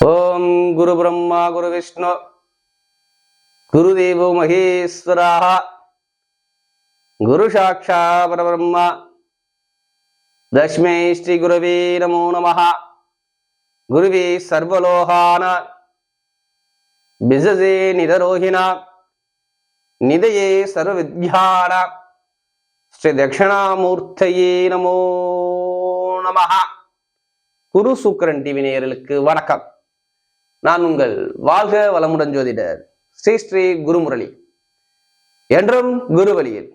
ஓம் குரு பிரம்மா குரு விஷ்ணு குரு தேவோ மகேஸ்வராக குரு சாட்சா பரபிரம்மா தஷ்மே ஸ்ரீ குருவே நமோ நம குருவே சர்வலோகான பிசசே நிதரோகிணா நிதயே சர்வவித்யான ஸ்ரீ தட்சிணாமூர்த்தையே நமோ நம குரு சுக்கரன் டிவி நேயர்களுக்கு வணக்கம். நான் உங்கள் வாழ்க வளமுடன் ஜோதிடர் ஸ்ரீ ஸ்ரீ குருமுரளி. என்றும் குரு வழியில்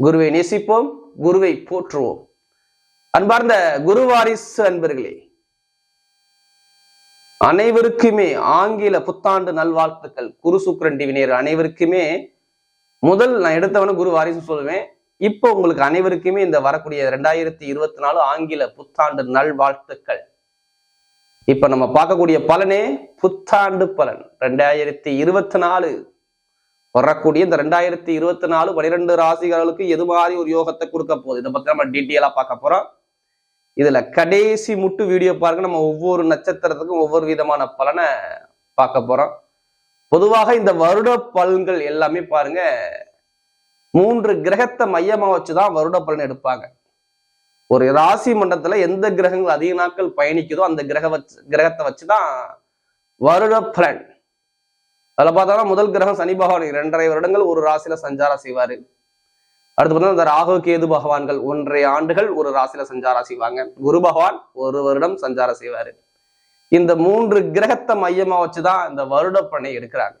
குருவை நேசிப்போம் குருவை போற்றுவோம். அன்பார்ந்த குருவாரிசு அன்பர்களே அனைவருக்குமே ஆங்கில புத்தாண்டு நல்வாழ்த்துக்கள். குரு சுக்கரன் டிவினியர் அனைவருக்குமே. முதல் நான் எடுத்தவன குரு வாரிசு சொல்லுவேன். இப்போ உங்களுக்கு அனைவருக்குமே இந்த வரக்கூடிய ரெண்டாயிரத்தி இருபத்தி நாலு ஆங்கில புத்தாண்டு நல்வாழ்த்துக்கள். இப்ப நம்ம பார்க்கக்கூடிய பலனே புத்தாண்டு பலன். ரெண்டாயிரத்தி இருபத்தி நாலு வரக்கூடிய இந்த ரெண்டாயிரத்தி இருபத்தி நாலு பனிரெண்டு ராசிகளுக்கு எது மாதிரி ஒரு யோகத்தை கொடுக்க போகுது? இதை பத்தி நம்ம டீட்டெயிலா பார்க்க போறோம். இதுல கடைசி முட்டு வீடியோ பாருங்க. நம்ம ஒவ்வொரு நட்சத்திரத்துக்கும் ஒவ்வொரு விதமான பலனை பார்க்க போறோம். பொதுவாக இந்த வருட பலன்கள் எல்லாமே பாருங்க மூன்று கிரகத்தை மையமா வச்சுதான் வருட பலன் எடுப்பாங்க. ஒரு ராசி மண்டலத்துல எந்த கிரகங்கள் அதிக நாட்கள் பயணிக்குதோ அந்த கிரக வச்சு கிரகத்தை வச்சுதான் வருட பலன். அதுல பார்த்தோம்னா முதல் கிரகம் சனி பகவான். இரண்டரை வருடங்கள் ஒரு ராசியில சஞ்சாரம் செய்வாரு. அடுத்து பார்த்தா இந்த ராகு கேது பகவான்கள் ஒன்றரை ஆண்டுகள் ஒரு ராசியில சஞ்சாரம் செய்வாங்க. குரு பகவான் ஒரு வருடம் சஞ்சாரம் செய்வாரு. இந்த மூன்று கிரகத்தை மையமா வச்சுதான் இந்த வருட பணி எடுக்கிறாங்க.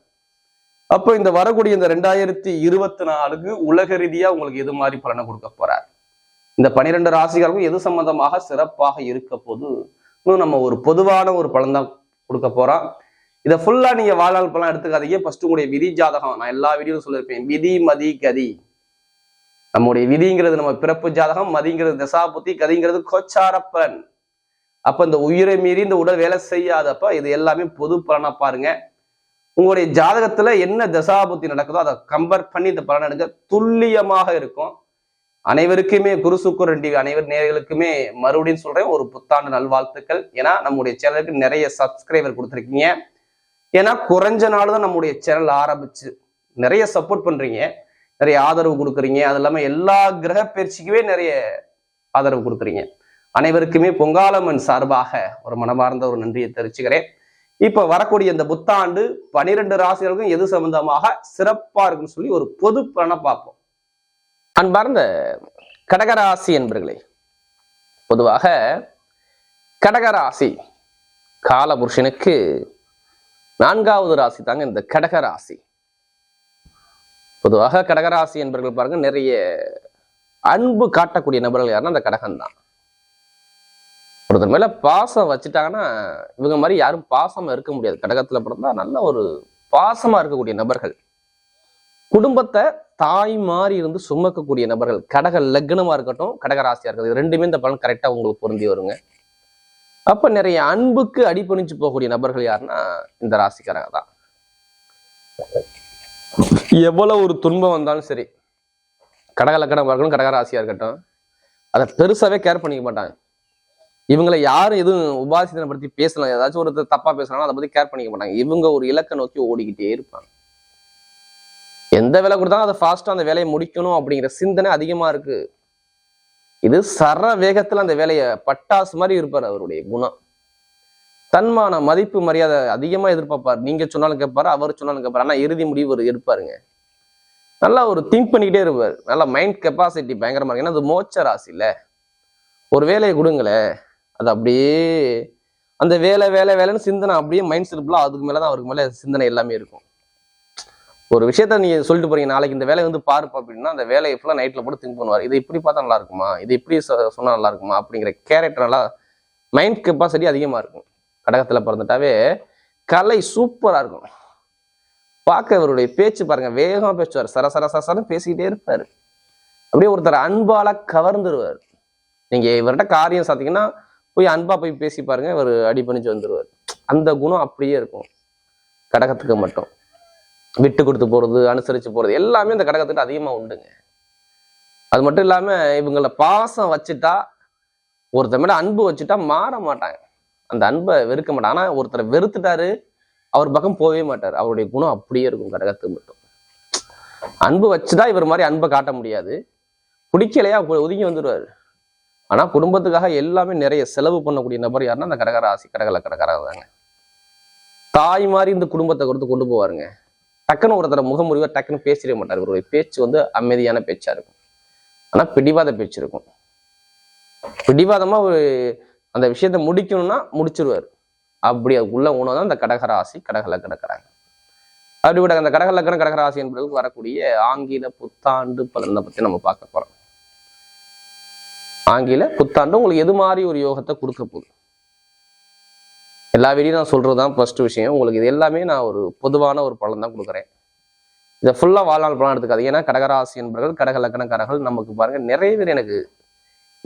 அப்போ இந்த வரக்கூடிய இந்த ரெண்டாயிரத்தி இருபத்தி நாலுக்கு உலக ரீதியா உங்களுக்கு எது மாதிரி பலனை கொடுக்க போறாரு? இந்த பனிரெண்டு ராசிகளுக்கும் எது சம்பந்தமாக சிறப்பாக இருக்க போது இன்னும் நம்ம ஒரு பொதுவான ஒரு பலன் தான் கொடுக்க போறோம். இதை ஃபுல்லா நீங்க வாழ்நாள் பலன் எடுத்துக்காதீங்க. ஃபர்ஸ்ட் உங்களுடைய விதி ஜாதகம் நான் எல்லா வீடியோவும் சொல்லியிருப்பேன். விதி மதி கதி. நம்முடைய விதிங்கிறது நம்ம பிறப்பு ஜாதகம் மதிங்கிறது தசாபுத்தி கதிங்கிறது கோச்சார பலன். அப்ப இந்த உயிரை மீறி இந்த உடல் வேலை செய்யாதப்ப இது எல்லாமே பொது பலனா பாருங்க. உங்களுடைய ஜாதகத்துல என்ன தசாபுத்தி நடக்குதோ அதை கம்பேர் பண்ணி இந்த பலன் எடுக்க துல்லியமாக இருக்கும். அனைவருக்குமே குரு சுக்கரன் டிவி அனைவர் நேர்களுக்குமே மறுபடியும் சொல்றேன் ஒரு புத்தாண்டு நல்வாழ்த்துக்கள். ஏன்னா நம்முடைய சேனலுக்கு நிறைய சப்ஸ்கிரைபர் கொடுத்துருக்கீங்க. ஏன்னா குறைஞ்ச நாள் தான் நம்முடைய சேனல் ஆரம்பிச்சு. நிறைய சப்போர்ட் பண்றீங்க. நிறைய ஆதரவு கொடுக்குறீங்க. அது இல்லாம எல்லா கிரக பயிற்சிக்குமே நிறைய ஆதரவு கொடுக்குறீங்க. அனைவருக்குமே பொங்காலம்மன் சார்பாக ஒரு மனமார்ந்த ஒரு நன்றியை தெரிவிச்சுக்கிறேன். இப்ப வரக்கூடிய இந்த புத்தாண்டு பனிரெண்டு ராசிகளுக்கும் எது சம்பந்தமாக சிறப்பா இருக்குன்னு சொல்லி ஒரு பொது பலனை பார்ப்போம். அன்பார்ந்த கடகராசி என்பர்களே பொதுவாக கடகராசி காலபுருஷனுக்கு நான்காவது ராசி தாங்க இந்த கடகராசி. பொதுவாக கடகராசி என்பர்கள் பாருங்க நிறைய அன்பு காட்டக்கூடிய நபர்கள் யாருன்னா அந்த கடகம் தான் ஒருத்தர் மேல பாசம் வச்சுட்டாங்கன்னா இவங்க மாதிரி யாரும் பாசமா இருக்க முடியாது. கடகத்துல பிறந்தா நல்ல ஒரு பாசமா இருக்கக்கூடிய நபர்கள். குடும்பத்தை தாய் மாதிரி இருந்து சுமக்கக்கூடிய நபர்கள் கடக லக்னமாக இருக்கட்டும் கடகராசியாக இருக்கட்டும் இது ரெண்டுமே இந்த பலன் கரெக்டாக உங்களுக்கு பொருந்தி வருங்க. அப்போ நிறைய அன்புக்கு அடிபணிச்சு போகக்கூடிய நபர்கள் யாருன்னா இந்த ராசிக்காரங்க தான். எவ்வளோ ஒரு துன்பம் வந்தாலும் சரி கடக லக்கணமா இருக்கட்டும் கடகராசியா இருக்கட்டும் அதை பெருசாகவே கேர் பண்ணிக்க மாட்டாங்க. இவங்களை யாரும் எதுவும் உபாசிதனப்படுத்தி பேசலாம். ஏதாச்சும் ஒருத்தர் தப்பாக பேசுனாலும் அதை பற்றி கேர் பண்ணிக்க மாட்டாங்க. இவங்க ஒரு இலக்கை நோக்கி ஓடிக்கிட்டே இருப்பாங்க. எந்த வேலை கொடுத்தாலும் அதை ஃபாஸ்ட்டாக அந்த வேலையை முடிக்கணும் அப்படிங்கிற சிந்தனை அதிகமாக இருக்குது இது சர வேகத்தில் அந்த வேலையை பட்டாசு மாதிரி இருப்பார் அவருடைய குணம். தன்மான மதிப்பு மரியாதை அதிகமாக எதிர்பார்ப்பார். நீங்கள் சொன்னாலும் கேட்பாரு அவர் சொன்னாலும் கேட்பாரு ஆனால் இறுதி முடிவு ஒரு எடுப்பாருங்க. நல்லா ஒரு திங்க் பண்ணிக்கிட்டே இருப்பார். நல்லா மைண்ட் கெப்பாசிட்டி பயங்கரமாக இருக்கு. ஏன்னா அது மோச்ச ராசி ஒரு வேலையை கொடுங்களேன் அது அப்படியே அந்த வேலை வேலை வேலைன்னு சிந்தனை அப்படியே மைண்ட் செட் அதுக்கு மேலதான் அவருக்கு மேலே சிந்தனை எல்லாமே இருக்கும். ஒரு விஷயத்த நீங்க சொல்லிட்டு போறீங்க நாளைக்கு இந்த வேலையை வந்து பாருப்பா அப்படின்னா அந்த வேலையை ஃபுல்லா நைட்ல போட்டு திங்க் பண்ணுவார். இதை இப்படி பார்த்தா நல்லா இருக்குமா? இது இப்படி சொன்னால் நல்லா இருக்குமா? அப்படிங்கிற கேரக்டர் நல்லா மைண்ட் கெப்பாசிட்டி அதிகமா இருக்கும். கடகத்தில் பிறந்துட்டாவே கலை சூப்பரா இருக்கும். பார்க்க இவருடைய பேச்சு பாருங்க வேகமாக பேசுவார். சர சர சரசரம் பேசிக்கிட்டே இருப்பார். அப்படியே ஒருத்தர் அன்பால கவர்ந்துருவார். நீங்க இவர்கிட்ட காரியம் சாத்தீங்கன்னா போய் அன்பா போய் பேசி பாருங்க இவர் அடிபணிச்சு வந்துருவார். அந்த குணம் அப்படியே இருக்கும். கடகத்துக்கு மட்டும். விட்டு கொடுத்து போகிறது அனுசரித்து போகிறது எல்லாமே இந்த கடகத்துக்கு அதிகமாக உண்டுங்க. அது மட்டும் இல்லாமல் இவங்கள பாசம் வச்சுட்டா ஒருத்தர் மேலே அன்பு வச்சுட்டா மாற மாட்டாங்க. அந்த அன்பை வெறுக்க மாட்டாங்க. ஆனால் ஒருத்தரை வெறுத்துட்டாரு அவர் பக்கம் போகவே மாட்டார். அவருடைய குணம் அப்படியே இருக்கும் கடகத்துக்கு மட்டும். அன்பு வச்சுதான் இவர் மாதிரி அன்பை காட்ட முடியாது. பிடிக்கலையா ஒதுங்கி வந்துடுவார் ஆனால் குடும்பத்துக்காக எல்லாமே நிறைய செலவு பண்ணக்கூடிய நபர் யாருன்னா அந்த கடகராசி கடகல கடகரா தாங்க. தாய் மாதிரி இந்த குடும்பத்தை கொடுத்து கொண்டு போவாருங்க. டக்குன்னு ஒருத்தர முகமுறிவா டக்குன்னு பேசிட மாட்டார். இவருடைய பேச்சு வந்து அமைதியான பேச்சா இருக்கும். ஆனா பிடிவாத பேச்சு இருக்கும். பிடிவாதமா ஒரு அந்த விஷயத்த முடிக்கணும்னா முடிச்சிருவாரு. அப்படி அதுக்குள்ள உணவு தான் அந்த கடக ராசி கடகல கிடக்குறாங்க அப்படி விட அந்த கடக லக்கணம் கடக ராசி என்பதற்கு வரக்கூடிய ஆங்கில புத்தாண்டு பலனை பத்தி நம்ம பார்க்க போறோம். ஆங்கில புத்தாண்டு உங்களுக்கு எது மாதிரி ஒரு யோகத்தை கொடுக்க போகுது? எல்லா வீடியும் நான் சொல்கிறது தான் ஃபஸ்ட்டு விஷயம். உங்களுக்கு இது எல்லாமே நான் ஒரு பொதுவான ஒரு பலன் தான் கொடுக்குறேன். இதை ஃபுல்லாக வாழ்நாள் பலன் எடுத்துக்காது ஏன்னா கடகராசி என்பவர்கள் கடக லக்கணக்காரர்கள் நமக்கு பாருங்கள் நிறைய பேர் எனக்கு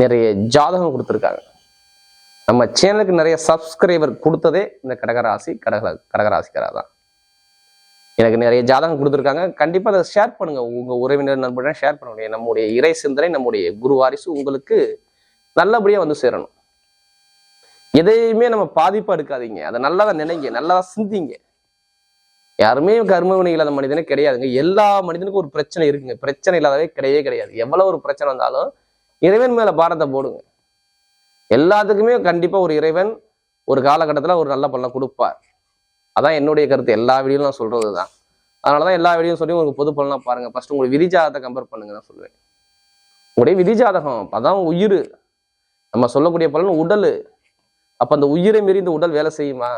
நிறைய ஜாதகம் கொடுத்துருக்காங்க. நம்ம சேனலுக்கு நிறைய சப்ஸ்கிரைபர் கொடுத்ததே இந்த கடகராசி கடக கடகராசிக்காரா தான். எனக்கு நிறைய ஜாதகம் கொடுத்துருக்காங்க. கண்டிப்பாக அதை ஷேர் பண்ணுங்கள் உங்கள் உறவினர் நண்பர்கள் ஷேர் பண்ண முடியும் நம்முடைய இறை சிந்தனை நம்முடைய குரு வாரிசு உங்களுக்கு நல்லபடியாக வந்து சேரணும். எதையுமே நம்ம பாதிப்பா எடுக்காதீங்க. அதை நல்லதாக நினைங்க நல்லதா சிந்திங்க. யாருமே கர்மவினை இல்லாத மனிதனே கிடையாதுங்க. எல்லா மனிதனுக்கும் ஒரு பிரச்சனை இருக்குங்க. பிரச்சனை இல்லாதவே கிடையவே கிடையாது. எவ்வளவு ஒரு பிரச்சனை வந்தாலும் இறைவன் மேல பாரத்தை போடுங்க. எல்லாத்துக்குமே கண்டிப்பா ஒரு இறைவன் ஒரு காலகட்டத்துல ஒரு நல்ல பலனை கொடுப்பார். அதான் என்னுடைய கருத்து. எல்லா வீடியோவும் நான் சொல்றது தான் அதனாலதான் எல்லா வீடியோவும் சொல்லி உங்களுக்கு பொது பலனா பாருங்க. ஃபர்ஸ்ட் உங்களுக்கு விதிஜாதத்தை கம்பேர் பண்ணுங்க நான் சொல்லுவேன் உங்களுடைய விதிஜாதகம் அதான் உயிர். நம்ம சொல்லக்கூடிய பலன் உடல். அப்போ அந்த உயிரை மீறி இந்த உடல் வேலை செய்யுமா?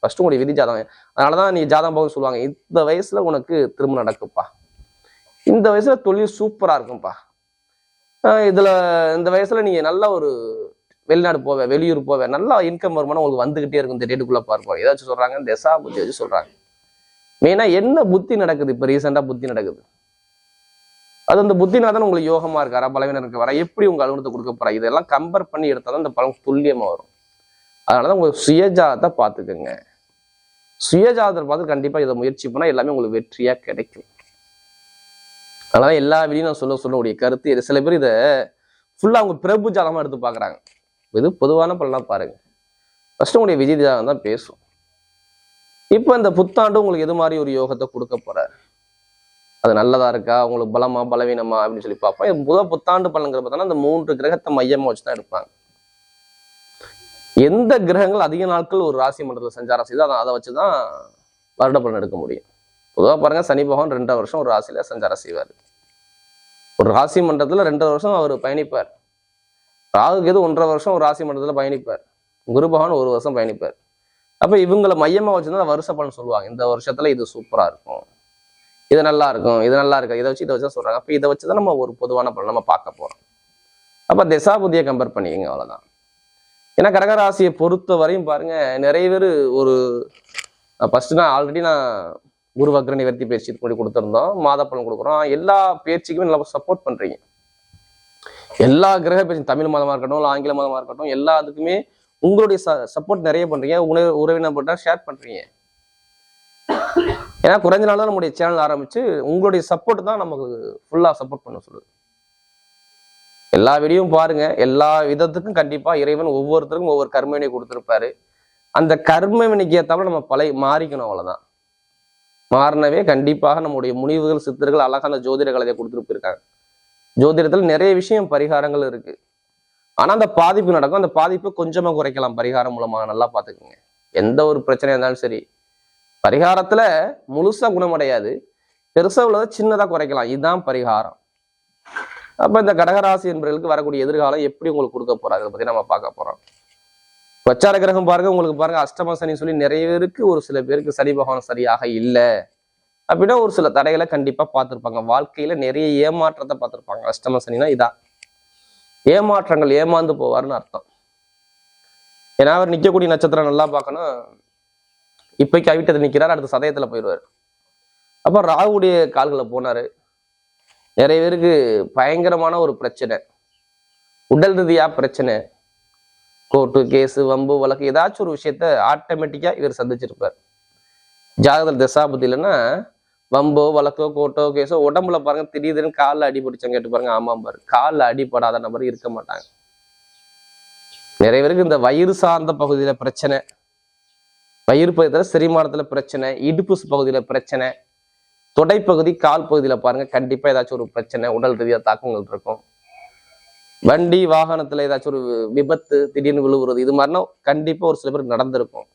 ஃபர்ஸ்ட் உங்களுடைய விதி ஜாதகம். அதனாலதான் நீ ஜாதகம் பார்க்க சொல்லுவாங்க. இந்த வயசுல உனக்கு திரும்ப நடக்குப்பா இந்த வயசுல தொழில் சூப்பராக இருக்கும்ப்பா. இதில் இந்த வயசுல நீங்கள் நல்ல ஒரு வெளிநாடு போவே வெளியூர் போவே நல்லா இன்கம் வருமானம் உங்களுக்கு வந்துகிட்டே இருக்கும். இந்த டேட்டுக்குள்ளே பார்ப்போம் ஏதாச்சும் சொல்கிறாங்க தசா புத்தி வச்சு சொல்கிறாங்க மெயினாக என்ன புத்தி நடக்குது? இப்போ ரீசெண்டாக புத்தி நடக்குது. அது அந்த புத்தினா தான் உங்களுக்கு யோகமாக இருக்காரா பலவீனம் இருக்கு. வரா எப்படி உங்கள் அலுவலகத்தை கொடுக்க போறா? இதெல்லாம் கம்பேர் பண்ணி எடுத்தால் தான் இந்த பலன் துல்லியமாக வரும். அதனாலதான் உங்கள் சுயஜாதத்தை பார்த்துக்கோங்க. சுயஜாதத்தை பார்த்து கண்டிப்பா இதை முயற்சி பண்ணா எல்லாமே உங்களுக்கு வெற்றியா கிடைக்கும். அதனால எல்லா வீடியும் நான் சொல்ல சொல்லக்கூடிய கருத்து. இது சில பேர் இதை ஃபுல்லா அவங்க பிரபு ஜாதகமா எடுத்து பாக்குறாங்க இது பொதுவான பலனாக பாருங்க. ஃபஸ்ட்டு உங்களுடைய விஜய் ஜாதகம் தான் பேசும். இப்போ இந்த புத்தாண்டு உங்களுக்கு எது மாதிரி ஒரு யோகத்தை கொடுக்க போறாரு? அது நல்லதா இருக்கா? உங்களுக்கு பலமா பலவீனமா அப்படின்னு சொல்லி பார்ப்போம். இது முதல் புத்தாண்டு பலன்கிற பார்த்தோன்னா அந்த மூன்று கிரகத்தை மையமா வச்சு தான் எடுப்பாங்க. எந்த கிரகங்கள் அதிக நாட்கள் ஒரு ராசி மண்டலத்தில் சஞ்சாரம் செய்தோ அதை அதை வச்சு தான் வருட பலன் எடுக்க முடியும். பொதுவாக பாருங்க சனி பகவான் ரெண்டரை வருஷம் ஒரு ராசியில சஞ்சாரம் செய்வார். ஒரு ராசி மண்டலத்தில் ரெண்டரை வருஷம் அவர் பயணிப்பார். ராகு கேது ஒன்றரை வருஷம் ஒரு ராசி மண்டலத்தில் பயணிப்பார். குரு பகவான் ஒரு வருஷம் பயணிப்பார். அப்போ இவங்களை மையமாக வச்சுருந்தா வருஷ பலன் சொல்லுவாங்க. இந்த வருஷத்தில் இது சூப்பராக இருக்கும். இது நல்லா இருக்கும் இது நல்லா இருக்கு இதை வச்சு இதை வச்சு சொல்கிறாங்க அப்போ இதை வச்சுதான் நம்ம ஒரு பொதுவான பலன் நம்ம பார்க்க போகிறோம் அப்போ திசா புத்தியை கம்பேர் பண்ணிக்கங்க அவ்வளோதான் ஏன்னா கடகராசியை பொறுத்த வரையும் பாருங்க நிறைய பேர் ஒரு ஃபர்ஸ்ட் நான் ஆல்ரெடி நான் குரு வக்ர நிவர்த்தி பயிற்சி கொண்டு கொடுத்துருந்தோம் மாத கொடுக்குறோம். எல்லா பயிற்சிக்குமே நல்லா சப்போர்ட் பண்றீங்க. எல்லா கிரக பயிற்சி தமிழ் மதமாக இருக்கட்டும் இல்லை ஆங்கில மதமாக இருக்கட்டும் எல்லாத்துக்குமே உங்களுடைய சப்போர்ட் நிறைய பண்றீங்க உணவு உறவினர் போட்டால் ஷேர் பண்றீங்க. ஏன்னா குறைஞ்ச நாள் தான் நம்முடைய சேனல் ஆரம்பிச்சு உங்களுடைய சப்போர்ட் தான் நமக்கு ஃபுல்லாக சப்போர்ட் பண்ண சொல்லுது. எல்லா வீடியோவும் பாருங்க. எல்லா விதத்துக்கும் கண்டிப்பா இறைவன் ஒவ்வொருத்தருக்கும் ஒவ்வொரு கர்மவினை கொடுத்துருப்பாரு. அந்த கர்மவினைக்கு ஏத்தாப்புல நம்ம பழைய மாறிக்கணும் அவ்வளவுதான். மாறினவே கண்டிப்பாக நம்முடைய முனிவுகள் சித்தர்கள் அழகான ஜோதிட கலையை கொடுத்துருப்பிருக்காங்க போயிருக்காங்க ஜோதிடத்துல நிறைய விஷயம் பரிகாரங்கள் இருக்கு. ஆனா அந்த பாதிப்பு நடக்கும். அந்த பாதிப்பை கொஞ்சமா குறைக்கலாம் பரிகாரம் மூலமா. நல்லா பாத்துக்கோங்க எந்த ஒரு பிரச்சனையா இருந்தாலும் சரி. பரிகாரத்துல முழுசா குணமடையாது. பெருசா உள்ளதை சின்னதா குறைக்கலாம். இதுதான் பரிகாரம். அப்போ இந்த கடகராசி என்பவர்களுக்கு வரக்கூடிய எதிர்காலம் எப்படி உங்களுக்கு கொடுக்க போறாங்க அதை பற்றி நம்ம பார்க்க போறோம். வச்சார கிரகம் பாருங்க உங்களுக்கு பாருங்க அஷ்டம சனி சொல்லி நிறைய பேருக்கு ஒரு சில பேருக்கு சனி பகவான் சரியாக இல்லை. அப்படின்னா ஒரு சில தடைகளை கண்டிப்பாக பார்த்துருப்பாங்க. வாழ்க்கையில நிறைய ஏமாற்றத்தை பார்த்துருப்பாங்க. அஷ்டம சனினா இதான். ஏமாற்றங்கள் ஏமாந்து போவார்னு அர்த்தம். ஏன்னா அவர் நிற்கக்கூடிய நட்சத்திரம் நல்லா பார்க்கணும். இப்பைக்கு அவிட்டத்தை நிற்கிறார் அடுத்த சதயத்தில் போயிடுவார். அப்போ ராகுடைய கால்களை போனார். நிறைய பேருக்கு பயங்கரமான ஒரு பிரச்சனை. உடல் ரீதியாக பிரச்சனை. கோர்ட்டு கேஸு வம்பு வழக்கு ஏதாச்சும் ஒரு விஷயத்த ஆட்டோமேட்டிக்காக இவர் சந்திச்சிருப்பார். ஜாதகத்தில் தசாபதி இல்லைன்னா வம்போ வழக்கோ கோட்டோ கேஸோ உடம்புல பாருங்க திடீர்னு காலில் அடி கேட்டு பாருங்க ஆமாம் பாரு. காலில் அடிப்படாத நபர் இருக்க மாட்டாங்க. நிறைய பேருக்கு இந்த வயிறு சார்ந்த பகுதியில் பிரச்சனை. வயிறு பகுதியில் செரிமானத்தில் பிரச்சனை இடுப்பு பகுதியில் பிரச்சனை. தொடைப்பகுதி கால் பகுதியில பாருங்க கண்டிப்பா ஏதாச்சும் ஒரு பிரச்சனை உடல் ரீதியாக தாக்கங்கள் இருக்கும். வண்டி வாகனத்துல ஏதாச்சும் ஒரு விபத்து திடீர்னு விழுவுறது இது மாதிரினா கண்டிப்பா ஒரு சில பேருக்கு நடந்திருக்கும்.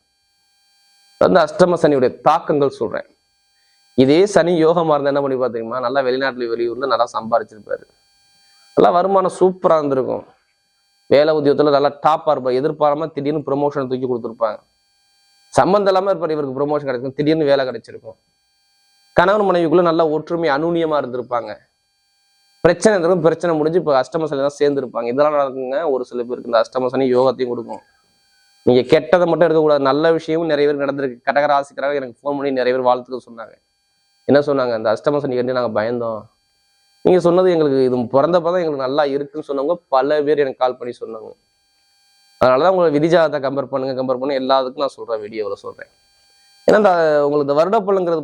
அந்த அஷ்டம சனியுடைய தாக்கங்கள் சொல்றேன். இதே சனி யோகமா இருந்தா என்ன பண்ணி பாத்தீங்கன்னா நல்லா வெளிநாட்டுல வெளியூர்ல நல்லா சம்பாரிச்சிருப்பாரு. நல்லா வருமானம் சூப்பரா இருந்திருக்கும். வேலை உத்தியோகத்துல நல்லா டாப்பா இருப்பார். எதிர்பாராம திடீர்னு ப்ரொமோஷன் தூக்கி கொடுத்துருப்பாங்க. சம்மந்தம் இல்லாம இருப்பார் இவருக்கு ப்ரொமோஷன் கிடைக்கும். திடீர்னு வேலை கிடைச்சிருக்கும். கணவன் மனைவிக்குள்ள நல்லா ஒற்றுமை அனூன்யமா இருந்திருப்பாங்க. பிரச்சனை இருக்கும் பிரச்சனை முடிஞ்சு இப்போ அஷ்டம சனி தான் சேர்ந்துருப்பாங்க. இதெல்லாம் நடக்குங்க. ஒரு சில பேருக்கு இந்த அஷ்டம சனி யோகத்தையும் கொடுக்கும். நீங்க கெட்டதை மட்டும் எடுக்கக்கூடாது. நல்ல விஷயமும் நிறைய பேர் நடந்திருக்கு. கடகராசிக்கிறாங்க எனக்கு ஃபோன் பண்ணி நிறைய பேர் வாழ்த்துக்கள் சொன்னாங்க. என்ன சொன்னாங்க? அந்த அஷ்டம சனி கண்டு நாங்கள் பயந்தோம். நீங்க சொன்னது எங்களுக்கு இது பிறந்தப்பதான் எங்களுக்கு நல்லா இருக்குன்னு சொன்னவங்க பல பேர் எனக்கு கால் பண்ணி சொன்னாங்க. அதனாலதான் உங்களை விதிஜாதத்தை கம்பேர் பண்ணுங்க கம்பேர் பண்ணி. எல்லாத்துக்கும் நான் சொல்றேன் வீடியோவில் சொல்றேன். ஏன்னா இந்த உங்களுக்கு இந்த வருட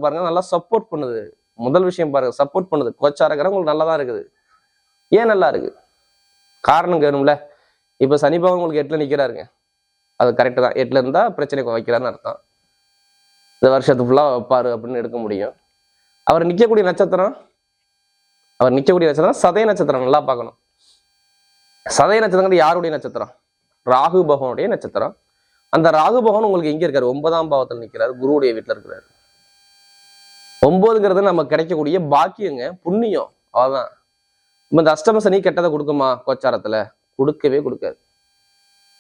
பாருங்க நல்லா சப்போர்ட் பண்ணுது. முதல் விஷயம் பாருங்க சப்போர்ட் பண்ணுது. கோச்சா உங்களுக்கு நல்லா தான் இருக்குது. ஏன் நல்லா இருக்கு காரணம் கேணும்ல. இப்போ சனி பகவான் உங்களுக்கு எட்டில் நிற்கிறாருங்க அது கரெக்டு தான். எட்டில் இருந்தால் பிரச்சனை வைக்கிறான்னு அர்த்தம். இந்த வருஷத்து ஃபுல்லாக வைப்பார் அப்படின்னு எடுக்க முடியும். அவர் நிற்கக்கூடிய நட்சத்திரம் அவர் நிற்கக்கூடிய நட்சத்திரம் சதய நட்சத்திரம் நல்லா பார்க்கணும். சதய நட்சத்திரங்கிறது யாருடைய நட்சத்திரம்? ராகு பகவானுடைய நட்சத்திரம். அந்த ராகு பகவான் உங்களுக்கு எங்க இருக்காரு? ஒன்பதாம் பாவத்தில் நிற்கிறார் குருவுடைய வீட்டில் இருக்கிறாரு. ஒன்பதுங்கிறது நம்ம கிடைக்கக்கூடிய பாக்கியங்க புண்ணியம். அவ்வளவுதான். இந்த அஷ்டம சனி கெட்டதை கொடுக்குமா? கோச்சாரத்துல. கொடுக்கவே கொடுக்காது.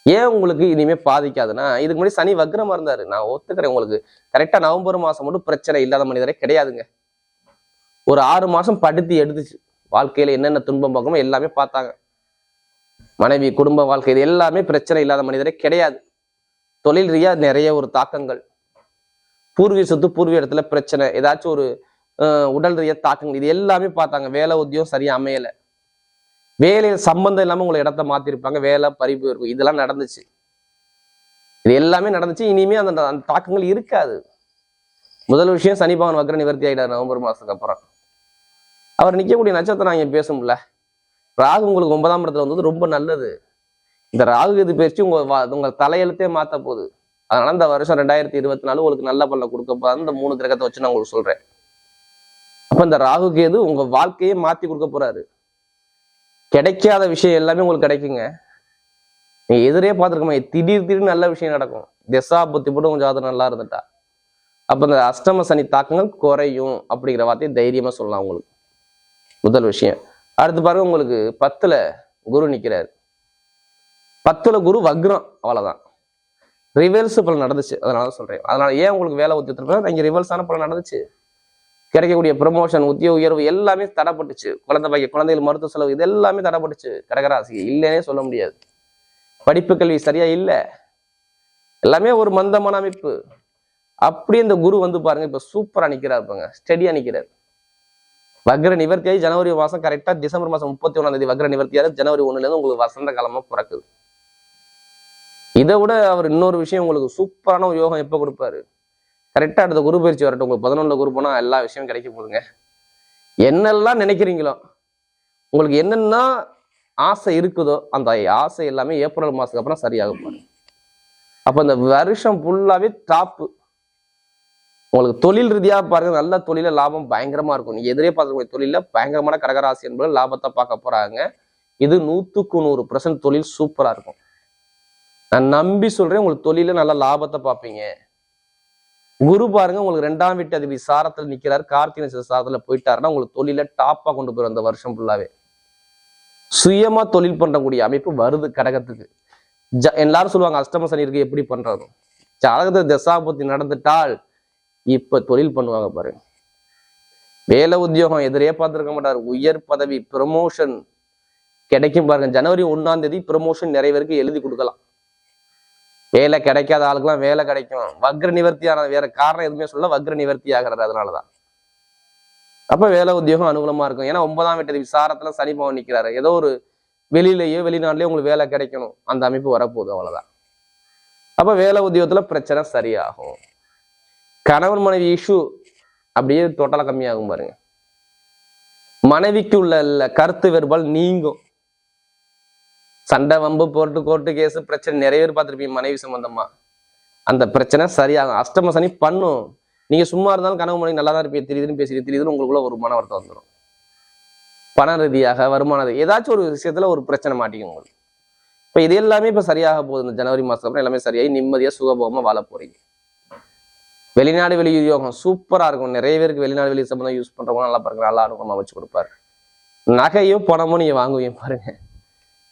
ஏன் உங்களுக்கு இனிமே பாதிக்காதுன்னா இதுக்கு முன்னாடி சனி வக்ரமா இருந்தாரு. நான் ஒத்துக்கிறேன் உங்களுக்கு. கரெக்டா நவம்பர் மாசம் மட்டும் பிரச்சனை இல்லாத மனிதரே கிடையாதுங்க. ஒரு ஆறு மாசம் படுத்தி எடுத்துச்சு. வாழ்க்கையில என்னென்ன துன்பம் பார்க்கணுமோ எல்லாமே பார்த்தாங்க. மனைவி குடும்ப வாழ்க்கை இது எல்லாமே பிரச்சனை இல்லாத மனிதரே கிடையாது. தொழில் ரீதியா நிறைய ஒரு தாக்கங்கள். பூர்வீக சொத்து பூர்வீக இடத்துல பிரச்சனை ஏதாச்சும் ஒரு உடல் ரீதியாக தாக்கங்கள் இது எல்லாமே பார்த்தாங்க. வேலை உத்தியோகம் சரியா அமையலை. வேலையில் சம்பந்தம் இல்லாமல் உங்களை இடத்த மாற்றிருப்பாங்க வேலை பறிப்பு இருக்கும் இதெல்லாம் நடந்துச்சு. இது எல்லாமே நடந்துச்சு. இனிமே அந்த அந்த தாக்கங்கள் இருக்காது. முதல் விஷயம் சனி பகவான் வக்ர நிவர்த்தி ஆகிட்டார் நவம்பர் மாதத்துக்கு அப்புறம். அவர் நிற்கக்கூடிய நட்சத்திரம் இங்கே பேசும்ல ராகு உங்களுக்கு ஒன்பதாம் இடத்துல வந்தது ரொம்ப நல்லது. இந்த ராகு பயிற்சி உங்க வா- உங்க தலையெழுத்தே மாத்த போகுது. அதனால இந்த வருஷம் ரெண்டாயிரத்தி இருபத்தி நாலு உங்களுக்கு நல்ல பலனை கொடுக்க போறாரு இந்த மூணு கிரகத்தை வச்சு நான் உங்களுக்கு சொல்றேன். அப்ப இந்த ராகு கேது உங்க வாழ்க்கையே மாத்தி கொடுக்க போறாரு. கிடைக்காத விஷயம் எல்லாமே உங்களுக்கு கிடைக்குங்க. நீ எதிரே பார்த்துருக்கோமே திடீர் திடீர்னு நல்ல விஷயம் நடக்கும். திசா புத்தி போட்டு உங்க ஜாதகம் நல்லா இருந்துட்டா. அப்ப இந்த அஷ்டம சனி தாக்கங்கள் குறையும் அப்படிங்கிற வார்த்தையை தைரியமா சொல்லலாம் உங்களுக்கு. முதல் விஷயம். அடுத்து பாருங்க உங்களுக்கு பத்துல குரு நிக்கிறாரு. பத்துல குரு வக்ரம் அவ்வளவுதான். ரிவர்ஸ் பலன் நடந்துச்சு அதனால சொல்றேன். அதனால ஏன் உங்களுக்கு வேலை ஒத்துட்டு இங்கே ரிவர்ஸான பலன் நடந்துச்சு. கிடைக்கக்கூடிய ப்ரொமோஷன் உத்தியோக உயர்வு எல்லாமே தடைப்பட்டுச்சு. குழந்தை பையன் குழந்தைகள் மருத்துவ செலவு இது எல்லாமே தடைப்பட்டுச்சு. கடகராசி இல்லைன்னே சொல்ல முடியாது. படிப்பு கல்வி சரியா இல்ல. எல்லாமே ஒரு மந்தமான அமைப்பு. அப்படியே இந்த குரு வந்து பாருங்க இப்ப சூப்பரா நிக்கிறாரு பாருங்க. ஸ்டெடியா நிக்கிறாரு. வக்ர நிவர்த்தியாகி ஜனவரி மாசம் கரெக்டாக டிசம்பர் மாசம் முப்பத்தி ஒன்றாம் தேதி வக்ர நிவர்த்தியாக ஜனவரி ஒன்றுலேருந்து இருந்து உங்களுக்கு வசந்த காலமா பிறக்குது. இதை விட அவர் இன்னொரு விஷயம் உங்களுக்கு சூப்பரான ஒரு யோகம் எப்போ கொடுப்பாரு? கரெக்டாக அடுத்த குரு பயிற்சி வரட்டும். உங்களுக்கு பதினொன்றில் குரு போனால் எல்லா விஷயமும் கிடைக்க போகுதுங்க. என்னெல்லாம் நினைக்கிறீங்களோ உங்களுக்கு என்னென்ன ஆசை இருக்குதோ அந்த ஆசை எல்லாமே ஏப்ரல் மாதத்துக்கு அப்புறம் சரியாக போகுது. அப்போ இந்த வருஷம் ஃபுல்லாகவே டாப்பு உங்களுக்கு தொழில் ரீதியாக பாருங்க நல்ல தொழில லாபம் பயங்கரமா இருக்கும். நீங்கள் எதிரே பார்த்துக்கூடிய தொழில பயங்கரமான கடகராசி என்பது லாபத்தை பார்க்க போறாங்க. இது நூற்றுக்கு நூறு பர்சன்ட் தொழில் சூப்பராக இருக்கும். நான் நம்பி சொல்றேன் உங்களுக்கு தொழில நல்ல லாபத்தை பார்ப்பீங்க. குரு பாருங்க உங்களுக்கு ரெண்டாம் வீட்டு அதிபதி சாரத்தில் நிற்கிறார் கார்த்திகை சாரத்தில் சாரத்துல போயிட்டாருன்னா உங்களுக்கு தொழில டாப்பா கொண்டு போயிடும் அந்த வருஷம் ஃபுல்லாவே சுயமா தொழில் பண்ணக்கூடிய அமைப்பு வருது கடகத்துக்கு. ஜ எல்லாரும் சொல்லுவாங்க அஷ்டம சனி இருக்கு எப்படி பண்றது? ஜாதகத்தை தசாபத்தி நடந்துட்டால் இப்ப தொழில் பண்ணுவாங்க பாருங்க. வேலை உத்தியோகம் எதிரே பார்த்திருக்க மாட்டாரு. உயர் பதவி ப்ரமோஷன் கிடைக்கும் பாருங்க. ஜனவரி ஒண்ணாம் தேதி ப்ரமோஷன் நிறைய பேருக்கு எழுதி கொடுக்கலாம். வேலை கிடைக்காத ஆளுக்கெல்லாம் வேலை கிடைக்கும். வக்ர நிவர்த்தியான வேற காரணம் எதுவுமே சொல்ல வக்ர நிவர்த்தி ஆகிறது அதனாலதான். அப்ப வேலை உத்தியோகம் அனுகூலமா இருக்கும். ஏன்னா ஒன்பதாம் வீட்டு விசாரத்துல சனி பவன் நிக்கிறாரு. ஏதோ ஒரு வெளியிலேயோ வெளிநாட்டிலேயோ உங்களுக்கு வேலை கிடைக்கணும். அந்த அமைப்பு வரப்போகுது அவ்வளவுதான். அப்ப வேலை உத்தியோகத்துல பிரச்சனை சரியாகும். கணவன் மனைவி இஷ்யூ அப்படியே டோட்டலா கம்மியாகும் பாருங்க. மனைவிக்கு உள்ள கருத்து வெறுபால் நீங்கும். சண்டை வம்பு போட்டு கோர்ட்டு கேஸு பிரச்சனை நிறைய பேர் பார்த்துருப்பீங்க மனைவி சம்பந்தமா. அந்த பிரச்சனை சரியாகும். அஷ்டம சனி பண்ணும். நீங்க சும்மா இருந்தாலும் கனவு மணி நல்லா தான் இருப்பீங்க தெரியுதுன்னு பேசி தெரியுதுன்னு உங்களுக்குள்ள ஒரு மன வருத்தம் வந்துடும் பண ரீதியாக வருமானம் ஏதாச்சும் ஒரு விஷயத்துல ஒரு பிரச்சனை மாட்டிக்கும் உங்களுக்கு. இப்போ இது எல்லாமே இப்போ சரியாக போகுது. இந்த ஜனவரி மாசம் அப்புறம் எல்லாமே சரியாகி நிம்மதியாக சுகபோகமாக வாழ போறீங்க. வெளிநாடு வெளி யோகம் சூப்பராக இருக்கும். நிறைய பேருக்கு வெளிநாடு வெளி சம்பந்தம் யூஸ் பண்ணுறவங்க நல்லா பாருங்க நல்லா அனுபவமாக வச்சு கொடுப்பாரு. நகையும் பணமும் நீங்கள் வாங்குவீங்க பாருங்கள்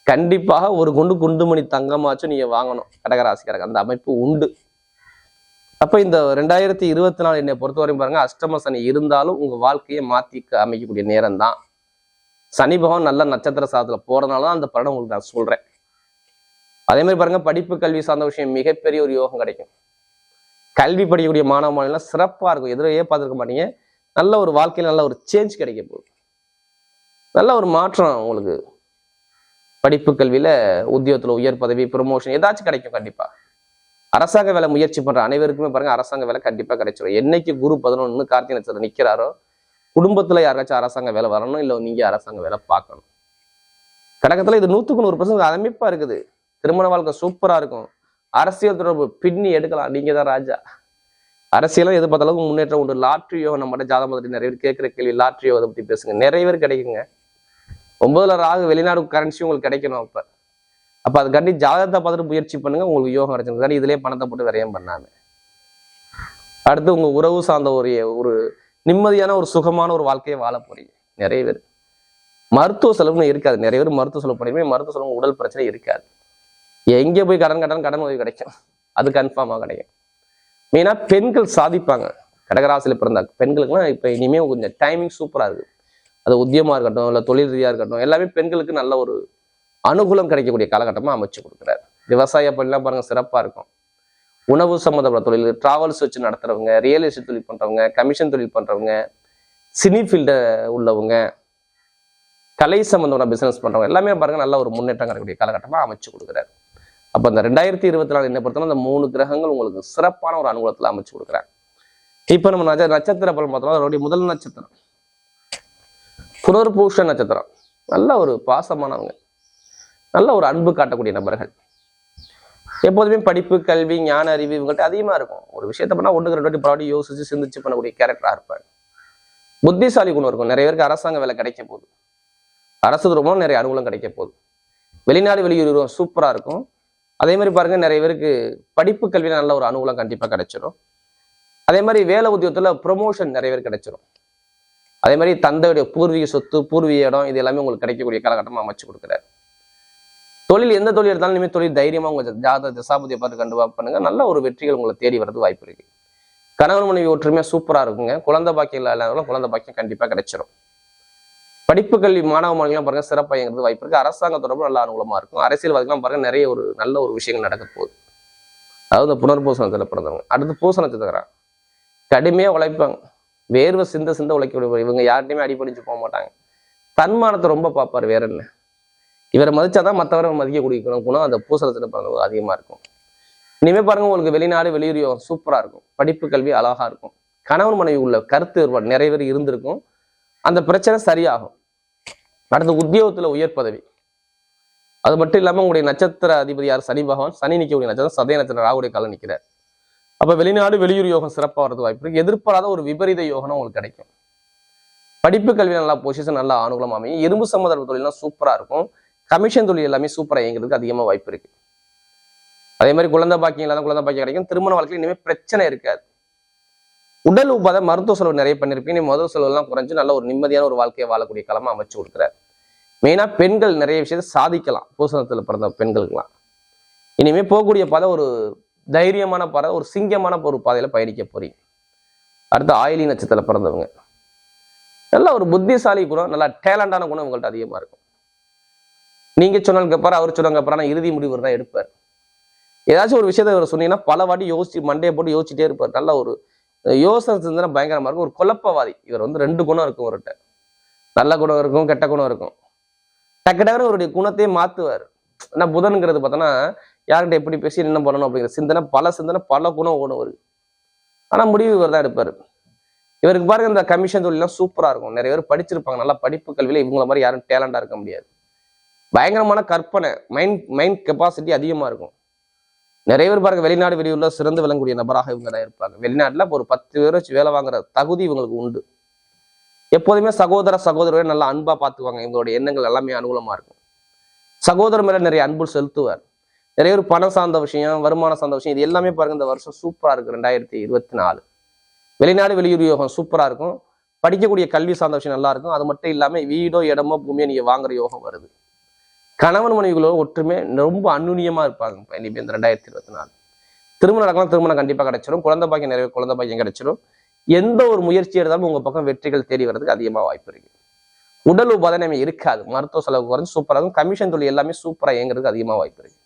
கண்டிப்பாக ஒரு குண்டு குண்டுமணி தங்கமாச்சும் நீங்க வாங்கணும். கடகராசிக்காரங்க அந்த அமைப்பு உண்டு. அப்ப இந்த ரெண்டாயிரத்தி இருபத்தி நாலு என்னை பொறுத்தவரையும் பாருங்க அஷ்டம சனி இருந்தாலும் உங்க வாழ்க்கையை மாத்தி அமைக்கக்கூடிய நேரம் தான் சனி பகவான் நல்ல நட்சத்திர சாதத்துல போறதுனால தான் அந்த படம் உங்களுக்கு நான் சொல்றேன். அதே மாதிரி பாருங்க படிப்பு கல்வி சார்ந்த விஷயம் மிகப்பெரிய ஒரு யோகம் கிடைக்கும். கல்வி படிக்கக்கூடிய மாணவ மாணவிலாம் சிறப்பா இருக்கும். எதிரையே பார்த்துருக்க மாட்டீங்க. நல்ல ஒரு வாழ்க்கையில நல்ல ஒரு சேஞ்ச் கிடைக்க போகுது நல்ல ஒரு மாற்றம் உங்களுக்கு படிப்பு கல்வியில உத்தியோகத்துல உயர் பதவி ப்ரொமோஷன் ஏதாச்சும் கிடைக்கும் கண்டிப்பா. அரசாங்க வேலை முயற்சி பண்ற அனைவருக்குமே பாருங்க அரசாங்க வேலை கண்டிப்பா கிடைச்சிடும் என்னைக்கு குரு பதினொன்னு கார்த்திகை நட்சத்திரம் நிக்கிறாரோ குடும்பத்துல யாராச்சும் அரசாங்க வேலை வரணும் இல்ல நீங்க அரசாங்க வேலை பார்க்கணும். கடகத்துல இது நூத்துக்கு நூறு பர்சன்ட் அமைப்பா இருக்குது. திருமண வாழ்க்கை சூப்பரா இருக்கும். அரசியல் தொடர்பு பின்னி எடுக்கலாம். நீங்க தான் ராஜா. அரசியலும் எது பார்த்தாலும் முன்னேற்றம் உண்டு. லாட்ரி யோகம் நம்ம ஜாதகம் நிறைய பேர் கேட்குற கேள்வி லாட்ரி யோகத்தை பத்தி பேசுங்க. நிறைய பேர் கிடைக்குங்க. ஒன்பதுல ராகு வெளிநாடு கரன்சி உங்களுக்கு கிடைக்கணும் அப்ப. அப்ப அதுக்காண்டி ஜாதகத்தை பார்த்துட்டு முயற்சி பண்ணுங்க உங்களுக்கு யோகம் கிடைச்சிருக்காண்டி இதுலயே பணத்தை போட்டு விரையம் பண்ணாங்க அடுத்து உங்க உறவு சார்ந்த ஒரு ஒரு நிம்மதியான ஒரு சுகமான ஒரு வாழ்க்கையை வாழ போறீங்க. நிறைய பேர். மருத்துவ செலவுன்னு இருக்காது. நிறைய பேர் மருத்துவ செலவு பண்ணியுமே மருத்துவ செலவு உடல் பிரச்சனை இருக்காது. எங்கே போய் கடன் கடன் கடன் உதவி கிடைக்கும். அது கன்ஃபார்மாக கிடைக்கும். மெயினா பெண்கள் சாதிப்பாங்க. கடகராசியில் பிறந்தாங்க பெண்களுக்குலாம் இப்போ இனிமேல் கொஞ்சம் டைமிங் சூப்பரா இருக்கு. அது உத்தியமாக இருக்கட்டும் இல்லை தொழில் ரீதியாக இருக்கட்டும் எல்லாமே பெண்களுக்கு நல்ல ஒரு அனுகூலம் கிடைக்கக்கூடிய காலகட்டமாக அமைச்சு கொடுக்குறாரு. விவசாய பணிலாம் பாருங்க சிறப்பாக இருக்கும். உணவு சம்மந்தப்பட்ட தொழில் டிராவல்ஸ் வச்சு நடத்துறவங்க ரியல் எஸ்டேட் தொழில் பண்றவங்க கமிஷன் தொழில் பண்றவங்க சினி ஃபீல்டை உள்ளவங்க கலை சம்மந்தமான பிஸ்னஸ் பண்ணுறவங்க எல்லாமே பாருங்கள் நல்ல ஒரு முன்னேற்றம் கிடைக்கக்கூடிய காலகட்டமாக அமைச்சு கொடுக்குறாரு. அப்போ இந்த ரெண்டாயிரத்தி இருபத்தி நாலு என்ன பொறுத்தவரை அந்த மூணு கிரகங்கள் உங்களுக்கு சிறப்பான ஒரு அனுகூலத்தில் அமைச்சு கொடுக்குறாங்க இப்போ நம்ம நட்ச- நட்சத்திர பலன் பார்த்தோம்னா அதனுடைய முதல் நட்சத்திரம். புனர்பூஷ நட்சத்திரம். நல்ல ஒரு பாசமானவங்க. நல்ல ஒரு அன்பு காட்டக்கூடிய நபர்கள். எப்போதுமே படிப்பு கல்வி ஞான அறிவு இவங்கள்ட்ட அதிகமாக இருக்கும். ஒரு விஷயத்த பண்ணால் ஒன்றுக்கு ரெண்டு வாட்டி பரவாட்டி யோசிச்சு சிந்திச்சு பண்ணக்கூடிய கேரக்டராக இருப்பாங்க புத்திசாலி குணம் இருக்கும். நிறைய பேருக்கு அரசாங்க வேலை கிடைக்க போகுது. அரசு துறமும் நிறைய அனுகூலம் கிடைக்க போகுது. வெளிநாடு வெளியூர் சூப்பராக இருக்கும். அதே மாதிரி பாருங்கள் நிறைய பேருக்கு படிப்பு கல்வியில் நல்ல ஒரு அனுகூலம் கண்டிப்பாக கிடைச்சிடும் அதே மாதிரி வேலை உத்தியோகத்தில் ப்ரொமோஷன் நிறைய பேர் கிடைச்சிடும் அதே மாதிரி தந்தையுடைய பூர்வீக சொத்து பூர்வீக இடம் இது எல்லாமே உங்களுக்கு கிடைக்கக்கூடிய காலகட்டமா அமைச்சு கொடுக்குறாரு. தொழில் எந்த தொழில் எடுத்தாலும் இனிமேல் தொழில் தைரியமா உங்க ஜாத திசாபதியை பார்த்து கண்டு பண்ணுங்க. நல்ல ஒரு வெற்றிகள் உங்களை தேடி வர்றது வாய்ப்பு இருக்கு. கணவன் மனைவி ஒற்றுமையா சூப்பரா இருக்குங்க. குழந்தை பாக்கியம் இல்லாதவங்களும் குழந்தை பாக்கியம் கண்டிப்பா கிடைச்சிடும் படிப்பு கல்வி மாணவ மாணவிகளாம் பாருங்க சிறப்பாகிறது வாய்ப்பு இருக்கு. அரசாங்க தொடர்பு நல்ல அனுகூலமா இருக்கும். அரசியல்வாதிகளாம் பாருங்க நிறைய ஒரு நல்ல ஒரு விஷயங்கள் நடக்க போகுது. அதாவது இந்த புனர்பூசணத்துல பிறந்தவங்க. அடுத்து பூசணத்துக்குறாங்க கடுமையா உழைப்பாங்க. வேர்வை சிந்த சிந்த உழைக்கக்கூடிய இவங்க யார்கிட்டையுமே அடிபடிச்சு போக மாட்டாங்க. தன்மானத்தை ரொம்ப பார்ப்பாரு வேற என்ன? இவரை மதிச்சாதான் மற்றவரை மதிக்கக்கூடிய குணம் குணம் அந்த பூசணத்துல பிறந்தவங்க அதிகமா இருக்கும். இனிமேல் பாருங்க உங்களுக்கு வெளிநாடு வெளியூர் சூப்பராக இருக்கும். படிப்பு கல்வி அழகா இருக்கும். கணவன் மனைவி உள்ள கருத்து வேறுபாடு நிறைய பேர் இருந்திருக்கும். அந்த பிரச்சனை சரியாகும். அடுத்த உத்தியோகத்துல உயர் பதவி. அது மட்டும் இல்லாமல் உங்களுடைய நட்சத்திர அதிபதி யார்? சனி பகவான். சனி நிற்கக்கூடிய நட்சத்திரம் சதய நட்சத்திரம் ராகுடைய காலம் நிற்கிறார் அப்போ வெளிநாடு வெளியூர் யோகம் சிறப்பாக வரது வாய்ப்பு இருக்குது எதிர்பாராத ஒரு விபரீத யோகம் உங்களுக்கு கிடைக்கும். படிப்பு கல்வி நல்லா பொசிஷன் நல்லா அனுகூலம் அமையும். இரும்பு சம்மந்த தொழிலாம் சூப்பராக இருக்கும். கமிஷன் தொழில் எல்லாமே சூப்பராக இயங்குறதுக்கு அதிகமா வாய்ப்பு இருக்கு. அதே மாதிரி குழந்தை பாக்கியம் இல்லாத குழந்தை பாக்கியம் கிடைக்கும். திருமண வாழ்க்கையில் இனிமேல் பிரச்சனை இருக்காது. உடல் உபாத மருத்துவ செலவு நிறைய பண்ணியிருப்பீங்க நீ முதல் செலவுலாம் குறைஞ்சு நல்ல ஒரு நிம்மதியான ஒரு வாழ்க்கையை வாழக்கூடிய காலமா அமைச்சு கொடுக்குறாரு. மெயினா பெண்கள் நிறைய விஷயத்தை சாதிக்கலாம். பூசணத்தில் பிறந்த பெண்களுக்கெல்லாம். இனிமே போகக்கூடிய பல ஒரு தைரியமான பாதை ஒரு சிங்கமான ஒரு பாதையில பயணிக்க போறீங்க. அடுத்து ஆயிலி நட்சத்திரத்தில் பிறந்தவங்க. நல்ல ஒரு புத்திசாலி குணம் நல்லா டேலண்டான குணம் உங்கள்கிட்ட அதிகமா இருக்கும். நீங்க சொன்னதுக்கு அப்புறம் அவர் சொன்னதுக்கு அப்புறம் இறுதி முடிவு தான் எடுப்பார். ஏதாச்சும் ஒரு விஷயத்த இவர் சொன்னீங்கன்னா பல வாட்டி யோசிச்சு மண்டையை போட்டு யோசிச்சுட்டே இருப்பார். நல்ல ஒரு யோசனை சிந்தனை பயங்கரமா இருக்கும். ஒரு குழப்பவாதி. இவர் வந்து ரெண்டு குணம் இருக்கும் அவர்கிட்ட. நல்ல குணம் இருக்கும் கெட்ட குணம் இருக்கும். டக்கு டக்குனு அவருடைய குணத்தையே மாத்துவார். ஆனா புதனுங்கிறது பார்த்தோன்னா யார்கிட்ட எப்படி பேசி என்ன பண்ணணும் அப்படிங்கிற சிந்தனை பல சிந்தனை பல குணம் ஓடும் அவருக்கு. ஆனா முடிவு இவர் தான் எடுப்பார். இவருக்கு பாருங்க இந்த கமிஷன் தொழிலாம் சூப்பரா இருக்கும். நிறைய பேர் படிச்சிருப்பாங்க. நல்லா படிப்பு கல்வியில் இவங்கள மாதிரி யாரும் டேலண்டா இருக்க முடியாது. பயங்கரமான கற்பனை மைண்ட் மைண்ட் கெப்பாசிட்டி அதிகமா இருக்கும். நிறைய பேர் பாருங்க வெளிநாடு வெளியூரில் சிறந்து விளங்கக்கூடிய நபராக இவங்க தான் இருப்பாங்க. வெளிநாட்டில் ஒரு பத்து பேர் வச்சு வேலை வாங்குற தகுதி இவங்களுக்கு உண்டு. எப்போதுமே சகோதர சகோதரரை நல்லா அன்பா பார்த்துக்குவாங்க. இவங்களுடைய எண்ணங்கள் எல்லாமே அனுகூலமா இருக்கும். சகோதரர் மேல நிறைய அன்பு செலுத்துவார். நிறைய பேர் பணம் சார்ந்த விஷயம் வருமானம் சார்ந்த விஷயம் இது எல்லாமே பாருங்க இந்த வருஷம் சூப்பராக இருக்கு ரெண்டாயிரத்தி இருபத்தி நாலு வெளிநாடு வெளியூர் யோகம் சூப்பராக இருக்கும். படிக்கக்கூடிய கல்வி சார்ந்த விஷயம் நல்லா இருக்கும். அது மட்டும் இல்லாமல் வீடோ இடமோ பூமியோ நீங்கள் வாங்குற யோகம் வருது. கணவன் மனைவிகளோ ஒற்றுமை ரொம்ப அந்நுண்ணியமா இருப்பாங்க இப்ப இனிமே இந்த ரெண்டாயிரத்தி இருபத்தி நாலு திருமணம் நடக்கலாம் திருமணம் கண்டிப்பாக கிடைச்சிடும் குழந்தை பாக்கியம் நிறைய குழந்தை பாக்கியம் கிடைச்சிடும் எந்த ஒரு முயற்சி எடுத்தாலும் உங்கள் பக்கம் வெற்றிகள் தேடி வர்றதுக்கு அதிகமாக வாய்ப்பு இருக்கு. உடல் உபாதனை இருக்காது. மருத்துவ செலவு குறைஞ்சு சூப்பராக இருக்கும். கமிஷன் தொழில் எல்லாமே சூப்பராக இயங்குறதுக்கு அதிகமாக வாய்ப்பு இருக்கு.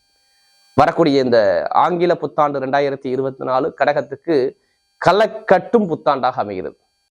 வரக்கூடிய இந்த ஆங்கில புத்தாண்டு ரெண்டாயிரத்தி இருபத்தி நாலு கடகத்துக்கு களக்கட்டும் புத்தாண்டாக அமைகிறது.